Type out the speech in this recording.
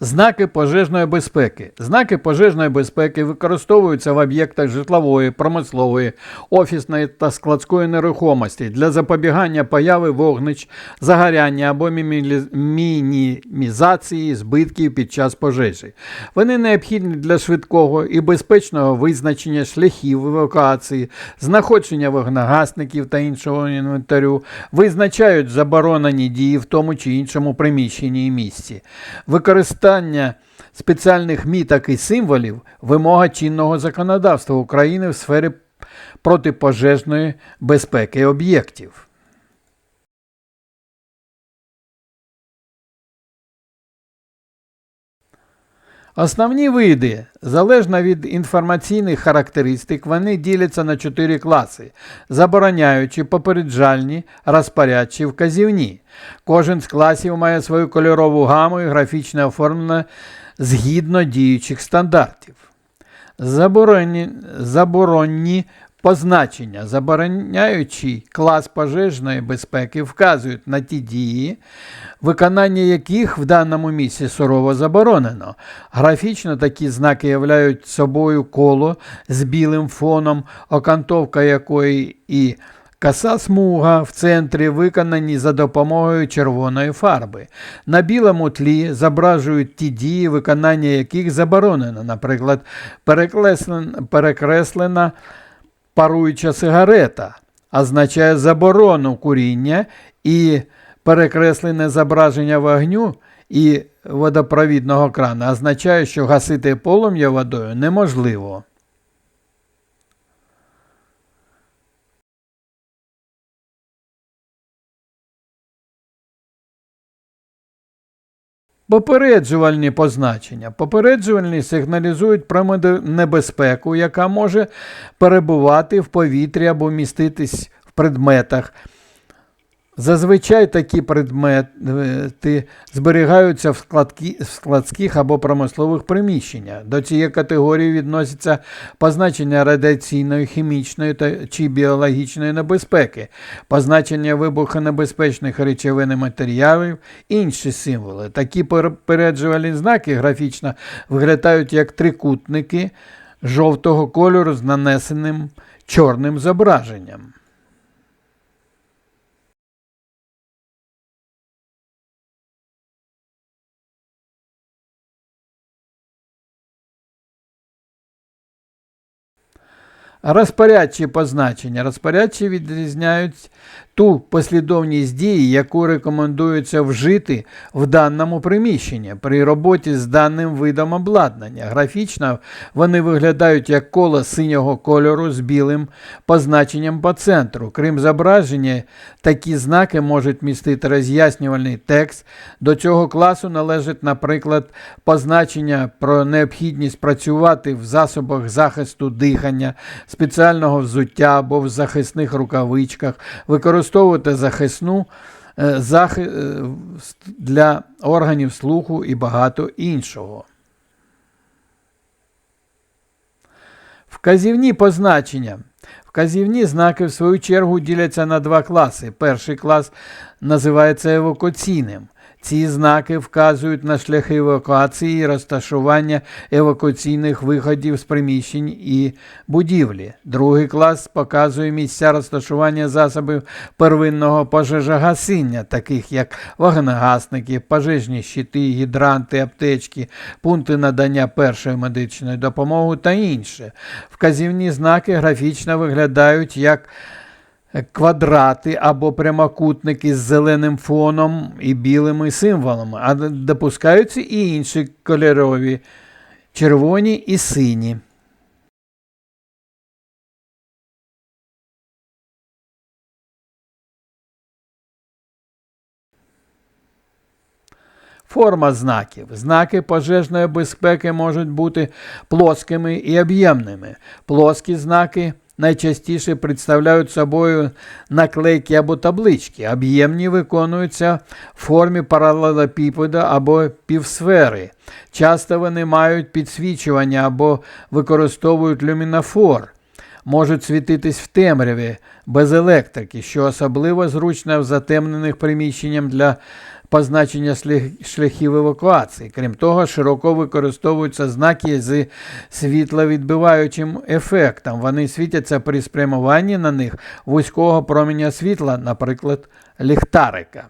Знаки пожежної безпеки. Знаки пожежної безпеки використовуються в об'єктах житлової, промислової, офісної та складської нерухомості для запобігання появи вогнищ, загоряння або мінімізації збитків під час пожежі. Вони необхідні для швидкого і безпечного визначення шляхів евакуації, знаходження вогнегасників та іншого інвентарю, визначають заборонені дії в тому чи іншому приміщенні і місці. Використання спеціальних міток і символів вимога чинного законодавства України в сфері протипожежної безпеки об'єктів. Основні види, залежно від інформаційних характеристик, вони діляться на чотири класи: забороняючі, попереджальні, розпорядчі, вказівні. Кожен з класів має свою кольорову гаму і графічне оформлення згідно діючих стандартів. Заборонні, заборонні позначення, забороняючий клас пожежної безпеки, вказують на ті дії, виконання яких в даному місці сурово заборонено. Графічно такі знаки являють собою коло з білим фоном, окантовка якої і Каса смуга в центрі виконані за допомогою червоної фарби. На білому тлі зображують ті дії, виконання яких заборонено, наприклад, перекреслена паруюча сигарета означає заборону куріння і перекреслене зображення вогню і водопровідного крана означає, що гасити полум'я водою неможливо. Попереджувальні позначення. Попереджувальні сигналізують про небезпеку, яка може перебувати в повітрі або міститись в предметах. Зазвичай такі предмети зберігаються в, складських або промислових приміщеннях. До цієї категорії відносяться позначення радіаційної, хімічної та чи біологічної небезпеки, позначення вибухонебезпечних речовин і матеріалів, інші символи. Такі попереджувальні знаки графічно виглядають як трикутники жовтого кольору з нанесеним чорним зображенням. Розпорядчі позначення. Розпорядчі відрізняють ту послідовність дій, яку рекомендується вжити в даному приміщенні при роботі з даним видом обладнання. Графічно вони виглядають як коло синього кольору з білим позначенням по центру. Крім зображення, такі знаки можуть містити роз'яснювальний текст. До цього класу належить, наприклад, позначення про необхідність працювати в засобах захисту дихання, спеціального взуття або в захисних рукавичках, використовувати захисну е, захи... е, для органів слуху і багато іншого. Вказівні позначення. Вказівні знаки, в свою чергу, діляться на два класи. Перший клас називається евакуаційним. Ці знаки вказують на шляхи евакуації і розташування евакуаційних виходів з приміщень і будівлі. Другий клас показує місця розташування засобів первинного пожежогасіння, таких як вогнегасники, пожежні щити, гідранти, аптечки, пункти надання першої медичної допомоги та інше. Вказівні знаки графічно виглядають як квадрати або прямокутники з зеленим фоном і білими символами, а допускаються і інші кольорові червоні і сині. Форма знаків. Знаки пожежної безпеки можуть бути плоскими і об'ємними. Плоскі знаки найчастіше представляють собою наклейки або таблички. Об'ємні виконуються в формі паралелепіпеда або півсфери. Часто вони мають підсвічування або використовують люмінофор. Можуть світитись в темряві без електрики, що особливо зручно в затемнених приміщеннях для позначення шляхів евакуації. Крім того, широко використовуються знаки з світловідбиваючим ефектом. Вони світяться при спрямуванні на них вузького променя світла, наприклад, ліхтарика.